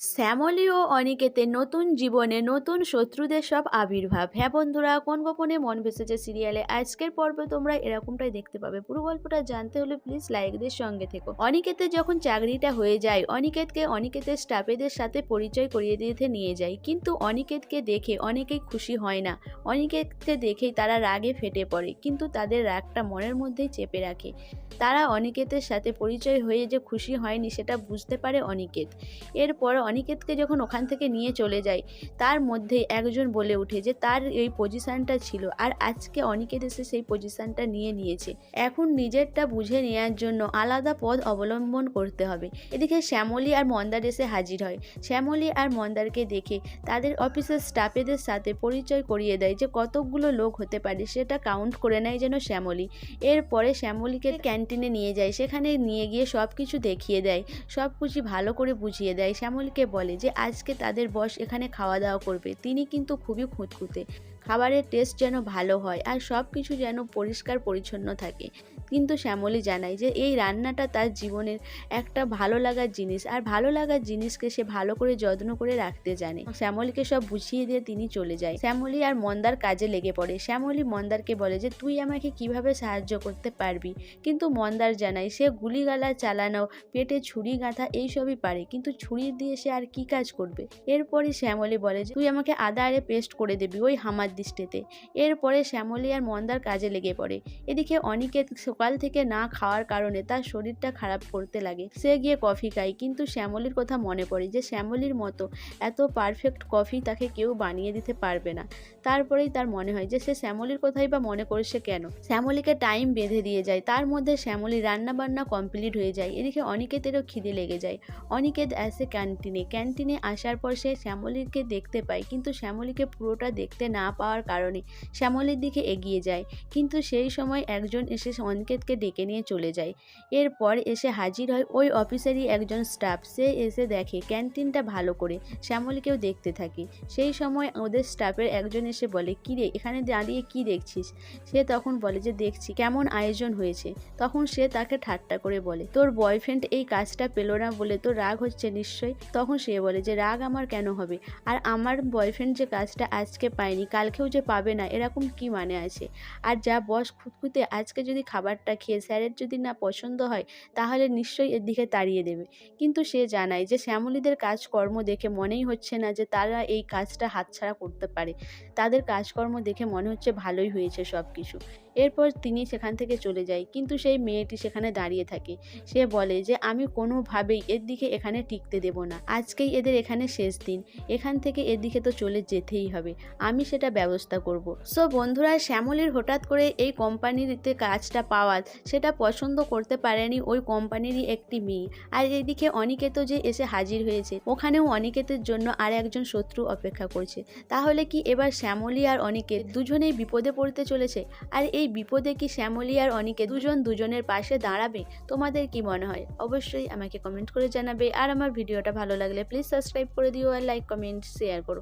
শ্যামলী ও অনিকেতের নতুন জীবনে নতুন শত্রুদের সব আবির্ভাব। হ্যাঁ বন্ধুরা, কোন গোপনে মন ভেসেছে সিরিয়ালে? আজকের পর্বে তোমরা এরকমটাই দেখতে পাবে। পুরো গল্পটা জানতে হলে প্লিজ লাইকদের সঙ্গে থেকো। অনিকেতের যখন চাকরিটা হয়ে যায়, অনিকেতকে অনিকেতের স্টাফেদের সাথে পরিচয় করিয়ে দিতে নিয়ে যায়। কিন্তু অনিকেতকে দেখে অনেকেই খুশি হয় না। অনিকেতকে দেখেই তারা রাগে ফেটে পড়ে, কিন্তু তাদের রাগটা মনের মধ্যেই চেপে রাখে। তারা অনিকেতের সাথে পরিচয় হয়ে যে খুশি হয়নি, সেটা বুঝতে পারে অনিকেত। এরপর অনিকেতকে যখন ওখান থেকে নিয়ে চলে যায় তার মধ্যে একজন বলে ওঠে যে তার এই পজিশানটা ছিল আর আজকে অনিকেত এসে সেই পজিশানটা নিয়ে নিয়েছে। এখন নিজেরটা বুঝে নেওয়ার জন্য আলাদা পদ অবলম্বন করতে হবে। এদিকে শ্যামলী আর মন্দার এসে হাজির হয়। শ্যামলী আর মন্দারকে দেখে তাদের অফিসের স্টাফেদের সাথে পরিচয় করিয়ে দেয় যে কতকগুলো লোক হতে পারে, সেটা কাউন্ট করে নেয় যেন শ্যামলী। এরপরে শ্যামলীকে ক্যান্টিনে নিয়ে যায়। সেখানে নিয়ে গিয়ে সব কিছু দেখিয়ে দেয় সব কিছু ভালো করে বুঝিয়ে দেয়। শ্যামলীকে বলে যে আজকে তাদের বস এখানে খাওয়া দাওয়া করবে। তিনি কিন্তু খুবই খুঁতখুঁতে। খাবারের টেস্ট যেন ভালো হয় আর সব কিছু যেন পরিষ্কার পরিচ্ছন্ন থাকে। কিন্তু শ্যামলী জানায় যে এই রান্নাটা তার জীবনের একটা ভালো লাগার জিনিস আর ভালো লাগার জিনিসকে সে ভালো করে যত্ন করে রাখতে জানে। শ্যামলীকে সব বুঝিয়ে দিয়ে তিনি চলে যায়। শ্যামলী আর মন্দার কাজে লেগে পড়ে। শ্যামলী মন্দারকে বলে যে, তুই আমাকে কীভাবে সাহায্য করতে পারবি? কিন্তু মন্দার জানায়, সে গুলিগালা চালানো, পেটে ছুরি গাঁথা এইসবই পারে। কিন্তু ছুরি দিয়ে সে আর কি কাজ করবে? এরপরই শ্যামলী বলে যে, তুই আমাকে আদা আরে পেস্ট করে দিবি, ওই হামার দৃষ্টিতে। এরপরে শ্যামলী আর মন্দার কাজে লেগে পড়ে। এদিকে অনিকেত সকাল থেকে না খাওয়ার কারণে তার শরীরটা খারাপ করতে লাগে। সে গিয়ে কফি খায়, কিন্তু শ্যামলীর কথা মনে পড়ে যে শ্যামলীর মতো এত পারফেক্ট কফি তাকে কেউ বানিয়ে দিতে পারবে না। তারপরেই তার মনে হয় যে সে শ্যামলীর কথাই বা মনে করছে কেন? শ্যামলীকে টাইম বেঁধে দিয়ে যায়। তার মধ্যে শ্যামলী রান্না বান্না কমপ্লিট হয়ে যায়। এদিকে অনিকেতেরও খিদে লেগে যায়। অনিকেত আসে ক্যান্টিনে ক্যান্টিনে আসার পর সে শ্যামলীকে দেখতে পায়, কিন্তু শ্যামলীকে পুরোটা দেখতে না পাওয়ার কারণে শ্যামলের দিকে এগিয়ে যায়। কিন্তু সেই সময় একজন এসে অনিকেতকে ডেকে নিয়ে চলে যায়। এরপর এসে হাজির হয় ওই অফিসারই একজন স্টাফ। সে এসে দেখে ক্যান্টিনটা ভালো করে শ্যামলকেও দেখতে থাকে। সেই সময় ওদের স্টাফের একজন এসে বলে, কী রে, এখানে দাঁড়িয়ে কি দেখছিস? সে তখন বলে যে, দেখছি, কেমন আয়োজন হয়েছে। তখন সে তাকে ঠাট্টা করে বলে, তোর বয়ফ্রেন্ড এই কাজটা পেল না বলে তোর রাগ হচ্ছে নিশ্চয়ই? তখন সে বলে যে, রাগ আমার কেন হবে? আর আমার বয়ফ্রেন্ড যে কাজটা আজকে পায়নি কালকেও যে পাবে না, এরকম কি মানে আছে? আর যা বস খুঁতখুঁতে আজকে যদি খাবারটা খেয়ে স্যারের যদি না পছন্দ হয়, তাহলে নিশ্চয়ই এর দিকে তাড়িয়ে দেবে। কিন্তু সে জানায় যে শ্যামলীদের কাজকর্ম দেখে মনেই হচ্ছে না যে তারা এই কাজটা হাতছাড়া করতে পারে। তাদের কাজকর্ম দেখে মনে হচ্ছে ভালোই হয়েছে সব কিছু এরপর তিনি সেখান থেকে চলে যায়। কিন্তু সেই মেয়েটি সেখানে দাঁড়িয়ে থাকে। সে বলে যে, আমি কোনোভাবেই এর দিকে এখানে টিকতে দেব না। আজকেই এদের এখানে শেষ দিন। এখান থেকে এদিকে তো চলে যেতেই হবে। আমি সেটা ব্যবস্থা করব। সো বন্ধুরা, শ্যামলীর হঠাৎ করে এই কোম্পানিতে কাজটা পাওয়া, সেটা পছন্দ করতে পারেনি ওই কোম্পানিরই একটি মেয়ে। আর এদিকে অনিকেত যে এসে হাজির হয়েছে, ওখানেও অনিকেতের জন্য আর একজন শত্রু অপেক্ষা করছে। তাহলে কি এবার শ্যামলী আর অনিকেত দুজনেই বিপদে পড়তে চলেছে? আর এই বিপদে কি শ্যামলী আর অনিকে দুজন দুজনের পাশে দাঁড়াবে? তোমাদের কি মনে হয়? অবশ্যই আমাকে কমেন্ট করে জানাবে। আর আমার ভিডিওটা ভালো লাগলে প্লিজ সাবস্ক্রাইব করে দিও আর লাইক কমেন্ট শেয়ার করো।